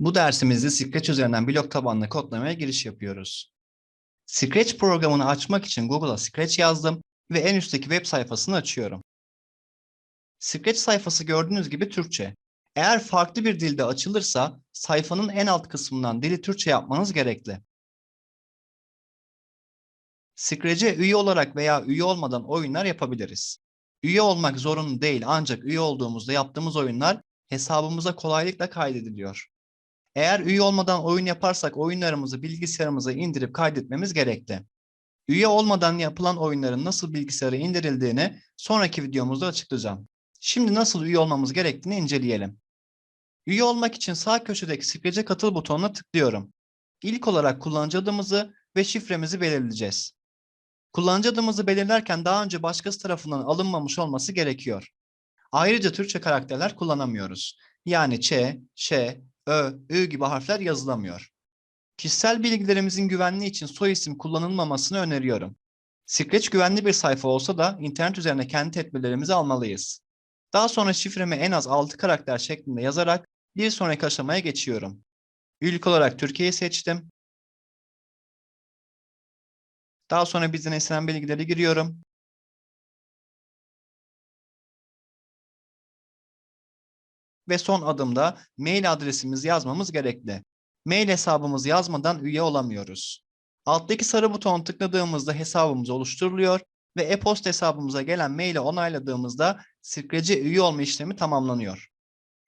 Bu dersimizde Scratch üzerinden blok tabanlı kodlamaya giriş yapıyoruz. Scratch programını açmak için Google'a Scratch yazdım ve en üstteki web sayfasını açıyorum. Scratch sayfası gördüğünüz gibi Türkçe. Eğer farklı bir dilde açılırsa sayfanın en alt kısmından dili Türkçe yapmanız gerekli. Scratch'e üye olarak veya üye olmadan oyunlar yapabiliriz. Üye olmak zorunlu değil ancak üye olduğumuzda yaptığımız oyunlar hesabımıza kolaylıkla kaydediliyor. Eğer üye olmadan oyun yaparsak oyunlarımızı bilgisayarımıza indirip kaydetmemiz gerekli. Üye olmadan yapılan oyunların nasıl bilgisayara indirildiğini sonraki videomuzda açıklayacağım. Şimdi nasıl üye olmamız gerektiğini inceleyelim. Üye olmak için sağ köşedeki Scratch'e katıl butonuna tıklıyorum. İlk olarak kullanıcı adımızı ve şifremizi belirleyeceğiz. Kullanıcı adımızı belirlerken daha önce başkası tarafından alınmamış olması gerekiyor. Ayrıca Türkçe karakterler kullanamıyoruz. Yani Ç, Ş, Ö, Ü gibi harfler yazılamıyor. Kişisel bilgilerimizin güvenliği için soy isim kullanılmamasını öneriyorum. Scratch güvenli bir sayfa olsa da internet üzerine kendi tedbirlerimizi almalıyız. Daha sonra şifremi en az 6 karakter şeklinde yazarak bir sonraki aşamaya geçiyorum. Ülke olarak Türkiye'yi seçtim. Daha sonra bizden istenen bilgileri giriyorum. Ve son adımda mail adresimizi yazmamız gerekli. Mail hesabımızı yazmadan üye olamıyoruz. Alttaki sarı butona tıkladığımızda hesabımız oluşturuluyor ve e-posta hesabımıza gelen maili onayladığımızda Scratch'e üye olma işlemi tamamlanıyor.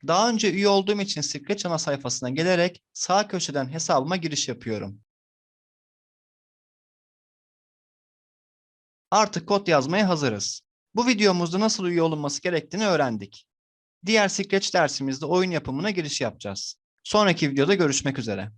Daha önce üye olduğum için Scratch ana sayfasına gelerek sağ köşeden hesabıma giriş yapıyorum. Artık kod yazmaya hazırız. Bu videomuzda nasıl üye olunması gerektiğini öğrendik. Diğer Scratch dersimizde oyun yapımına giriş yapacağız. Sonraki videoda görüşmek üzere.